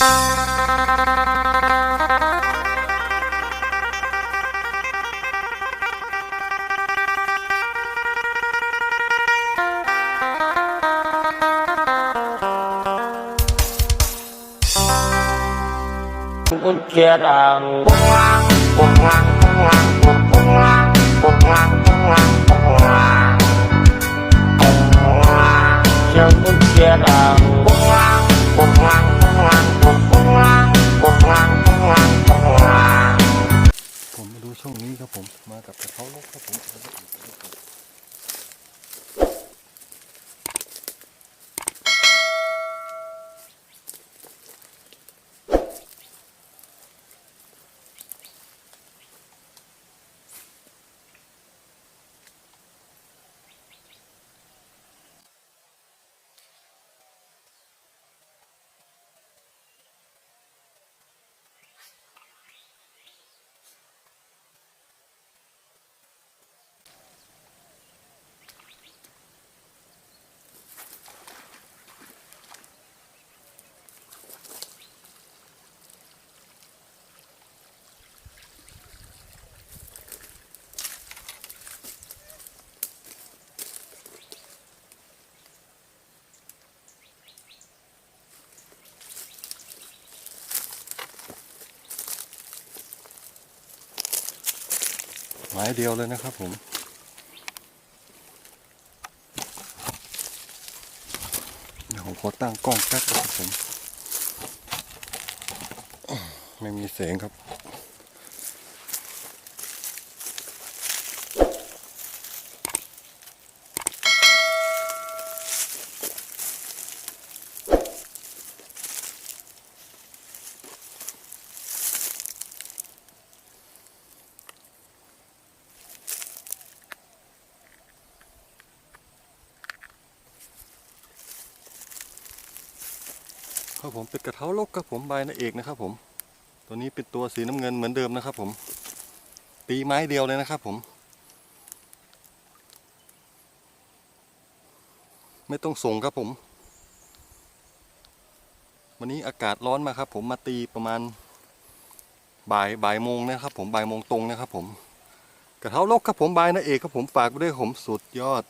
กุญแจดังปุงลังปุงลังปุงลังปุงปุ้งลังปุงลังปุงลังปุงลังปุงลังเสียงกุญแจดังปุ้งลังปุงลังปุงลัง ผมมาดูช่วงนี้ครับผม มากับกระเขาลกครับผม ไม้เดียวเลยนะครับผมเดี๋ยวผมขอตั้งกล้องแป๊บนะครับผมไม่มีเสียงครับ ครับผมเป็นกระเท้าลกครับผมใบนาเอกนะครับผม ตัวนี้เป็นตัวสีน้ำเงินเหมือนเดิมนะครับผมตีไม้เดียวเลยนะครับผม ไม่ต้องส่งครับผม วันนี้อากาศร้อนมากครับผมมาตีประมาณบ่ายบ่ายโมงนะครับผมบ่ายโมงตรงนะครับผมกระเท้าลกครับผมใบนาเอกครับผมฝากไว้ด้วยผมสุดยอด